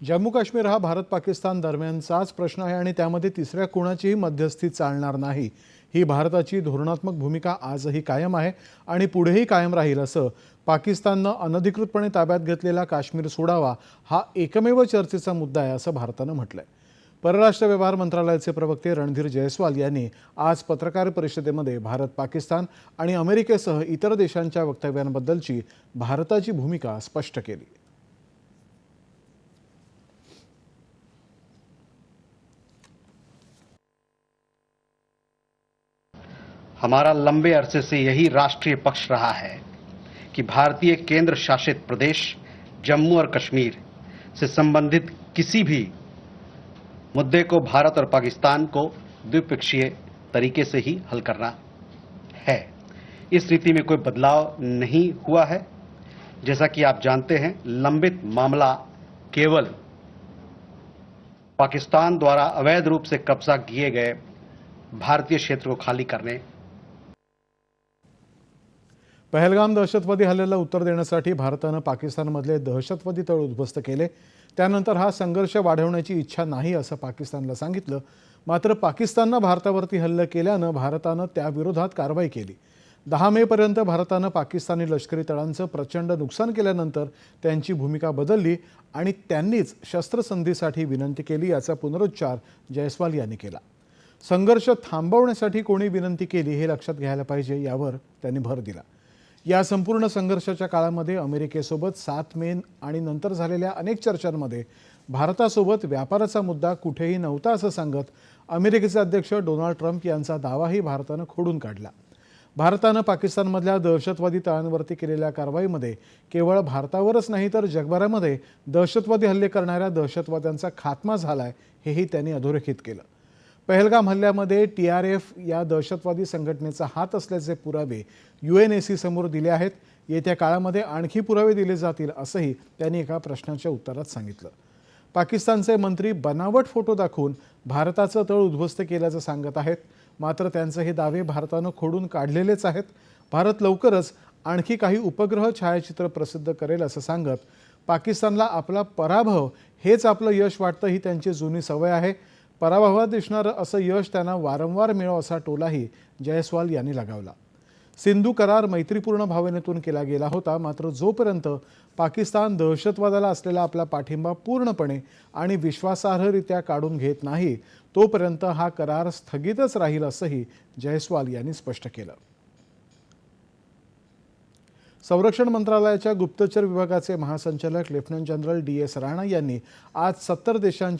जम्मू काश्मीर हा भारत पाकिस्तान दरम्यानचाच प्रश्न आहे आणि त्यामध्ये तिसऱ्या कोणाचीही मध्यस्थी चालणार नाही. ही भारताची धोरणात्मक भूमिका आजही कायम आहे आणि पुढेही कायम राहील असं पाकिस्ताननं अनधिकृतपणे ताब्यात घेतलेला काश्मीर सोडावा हा एकमेव चर्चेचा मुद्दा आहे असं भारतानं म्हटलं आहे परराष्ट्र व्यवहार मंत्रालयाचे प्रवक्ते रणधीर जयस्वाल यांनी आज पत्रकार परिषदेमध्ये भारत पाकिस्तान आणि अमेरिकेसह इतर देशांच्या वक्तव्यांबद्दलची भारताची भूमिका स्पष्ट केली. हमारा लंबे अरसे से यही राष्ट्रीय पक्ष रहा है कि भारतीय केंद्र शासित प्रदेश जम्मू और कश्मीर से संबंधित किसी भी मुद्दे को भारत और पाकिस्तान को द्विपक्षीय तरीके से ही हल करना है। इस रीति में कोई बदलाव नहीं हुआ है। जैसा कि आप जानते हैं, लंबित मामला केवल पाकिस्तान द्वारा अवैध रूप से कब्जा किए गए भारतीय क्षेत्र को खाली करने पहलगाम दहशतवादी हल्ल्याला उत्तर देण्यासाठी भारतानं पाकिस्तानमधले दहशतवादी तळ उद्ध्वस्त केले. त्यानंतर हा संघर्ष वाढवण्याची इच्छा नाही असं पाकिस्तानला सांगितलं. मात्र पाकिस्ताननं भारतावरती हल्ला केल्यानं भारतानं त्याविरोधात कारवाई केली. दहा मेपर्यंत भारतानं पाकिस्तानी लष्करी तळांचं प्रचंड नुकसान केल्यानंतर त्यांची भूमिका बदलली आणि त्यांनीच शस्त्रसंधीसाठी विनंती केली याचा पुनरुच्चार जयस्वाल यांनी केला. संघर्ष थांबवण्यासाठी कोणी विनंती केली हे लक्षात घ्यायला पाहिजे यावर त्यांनी भर दिला. या संपूर्ण संघर्षाच्या काळामध्ये अमेरिकेसोबत सात मे आणि नंतर झालेल्या अनेक चर्चांमध्ये भारतासोबत व्यापाराचा मुद्दा कुठेही नव्हता असं सांगत अमेरिकेचे अध्यक्ष डोनाल्ड ट्रम्प यांचा दावाही भारतानं खोडून काढला. भारतानं पाकिस्तानमधल्या दहशतवादी तळांवरती केलेल्या कारवाईमध्ये केवळ भारतावरच नाही तर जगभरामध्ये दहशतवादी हल्ले करणाऱ्या दहशतवाद्यांचा खात्मा झालाय हेही त्यांनी अधोरेखित केलं. पहलगाम हल्ल्यामध्ये टी आर एफ या दहशतवादी संघटनेचा हात असल्याचे पुरावे यू एन ए सी समोर दिले आहेत. येत्या काळामध्ये आणखी पुरावे दिले जातील असंही त्यांनी एका प्रश्नाच्या उत्तरात सांगितलं. पाकिस्तानचे मंत्री बनावट फोटो दाखवून भारताचं तळ उद्ध्वस्त केल्याचं सांगत आहेत. मात्र त्यांचे हे दावे भारतानं खोडून काढलेलेच आहेत. भारत लवकरच आणखी काही उपग्रह छायाचित्र प्रसिद्ध करेल असं सांगत पाकिस्तानला आपला पराभव हेच आपलं यश वाटतं ही त्यांची जुनी सवय आहे. पराभवात दिसणारं असं यश त्यांना वारंवार मिळव असा टोलाही जयस्वाल यांनी लगावला. सिंधू करार मैत्रीपूर्ण भावनेतून केला गेला होता मात्र जोपर्यंत पाकिस्तान दहशतवादाला असलेला आपला पाठिंबा पूर्णपणे आणि विश्वासार्हरित्या काढून घेत नाही तोपर्यंत हा करार स्थगितच राहील असंही जयस्वाल यांनी स्पष्ट केलं. संरक्षण मंत्रालयाच्या गुप्तचर विभागाचे महासंचालक lieutenant general D S Rana यांनी आज सत्तर देशांच्या